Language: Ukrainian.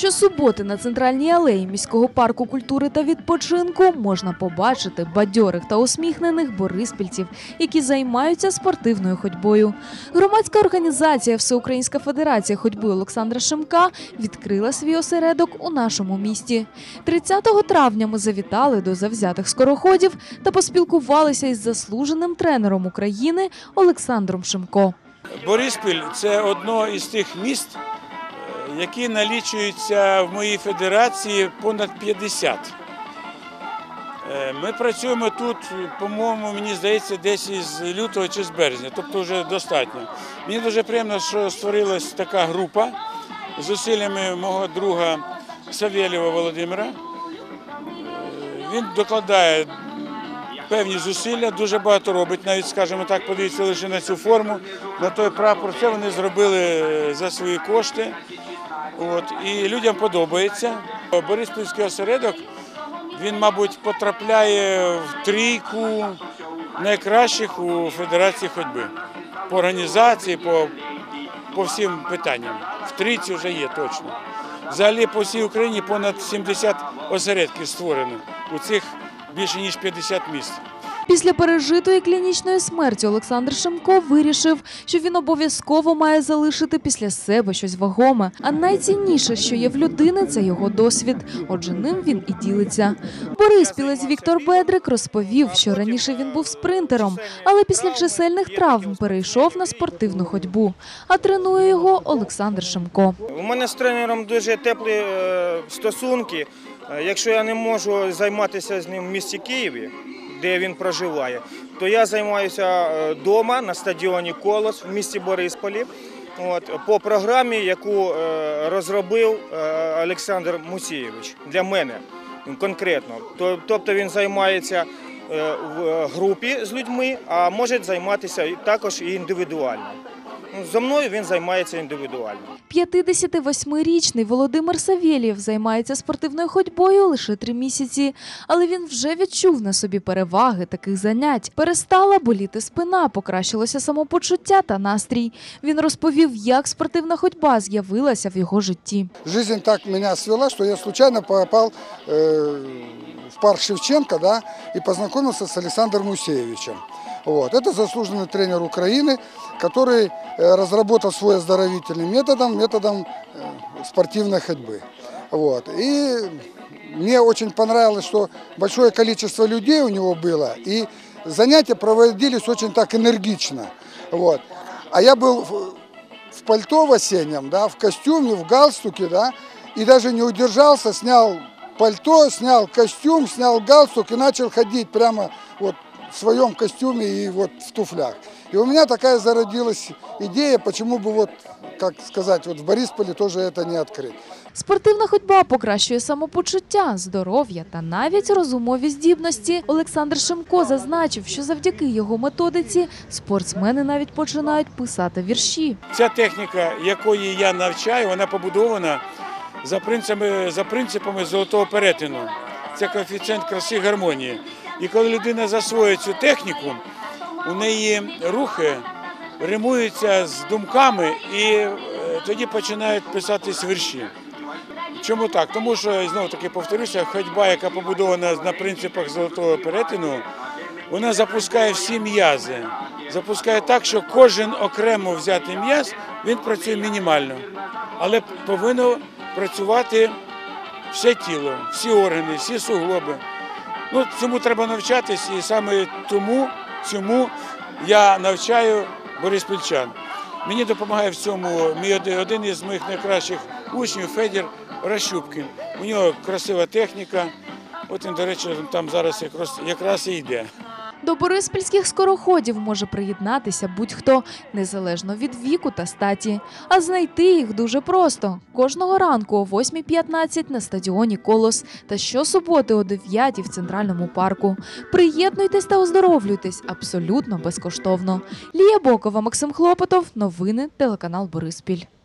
Щосуботи на центральній алеї міського парку культури та відпочинку можна побачити бадьорих та усміхнених бориспільців, які займаються спортивною ходьбою. Громадська організація Всеукраїнська федерація ходьби Олександра Шимка відкрила свій осередок у нашому місті. 30 травня ми завітали до завзятих скороходів та поспілкувалися із заслуженим тренером України Олександром Шимко. Бориспіль це одно із тих міст, е, які налічуються в моїй федерації понад 50. Е, Ми працюємо тут, по-моєму, мені здається, десь із лютого чи з березня, тобто вже достатньо. Мені дуже приємно, що створилась така група з зусиллями мого друга Савєлєва Володимира. Е, Він докладає певні зусилля, дуже багато робить. Навіть, скажімо так, подивіться лише на цю форму, на той прапор. Це вони зробили е, за свої кошти. От, і людям подобається. Бориспільський осередок, він, мабуть, потрапляє в трійку найкращих у Федерації ходьби. По організації, по, по всім питанням. В трійці вже є точно. Взагалі по всій Україні понад 70 осередків створено у цих більше ніж 50 міст. Після пережитої клінічної смерті Олександр Шимко вирішив, що він обов'язково має залишити після себе щось вагоме. А найцінніше, що є в людини, це його досвід. Отже, ним він і ділиться. Бориспілець Віктор Бедрик розповів, що раніше він був спринтером, але після чисельних травм перейшов на спортивну ходьбу. А тренує його Олександр Шимко. У мене з тренером дуже теплі е, стосунки. Е, Якщо я не можу займатися з ним в місті Києві, де він проживає, то я займаюся вдома на стадіоні Колос в місті Борисполі. От, по програмі, яку е, розробив е, Олександр Мусійович для мене конкретно. Тобто він займається е, в групі з людьми, а може займатися також і індивідуально. Зо мною він займається індивідуально. 58-річний Володимир Савєлєв займається спортивною ходьбою лише три місяці, але він вже відчув на собі переваги таких занять. Перестала боліти спина, покращилося самопочуття та настрій. Він розповів, як спортивна ходьба з'явилася в його житті. Жизнь так меня свела, что я случайно попал э, в парк Шевченко, да, и познакомился с Александром Мусеевичем. Вот. Это заслуженный тренер Украины, который э, разработал свой оздоровительный методом, методом э, спортивной ходьбы. Вот. И мне очень понравилось, что большое количество людей у него было, и занятия проводились очень так энергично. Вот. А я был в- в пальто в осеннем, да, в костюме, в галстуке, да, и даже не удержался, снял пальто, снял костюм, снял галстук и начал ходить прямо вот в своем костюме и вот в туфлях. И у меня такая зародилась идея, почему бы вот, как сказать, вот в Борисполе тоже это не открыть. Спортивна ходьба покращує самопочуття, здоров'я та навіть розумові здібності. Олександр Шимко зазначив, що завдяки його методиці спортсмени навіть починають писати вірші. Ця техніка, якої я навчаю, вона побудована за принципами, за принципами золотого перетину. Це коефіцієнт краси гармонії. І коли людина засвоює цю техніку, у неї рухи римуються з думками і е, тоді починають писатись вірші. Чому так? Тому що знову таки повторюся, ходьба, яка побудована на принципах золотого перетину, вона запускає всі м'язи. Запускає так, що кожен окремо взятий м'яз він працює мінімально, але повинно працювати все тіло, всі органи, всі суглоби. Ну, цьому треба навчатись, і саме тому цьому я навчаю бориспільчан. Мені допомагає в цьому мій один- із моїх найкращих учнів Федір Ращупкін. У нього красива техніка. От він, до речі, там зараз якраз і йде. До бориспільських скороходів може приєднатися будь-хто, незалежно від віку та статі. А знайти їх дуже просто. Кожного ранку о 8.15 на стадіоні Колос та щосуботи о 9 в центральному парку. Приєднуйтесь та оздоровлюйтесь абсолютно безкоштовно. Лія Бокова, Максим Хлопотов. Новини телеканал Бориспіль.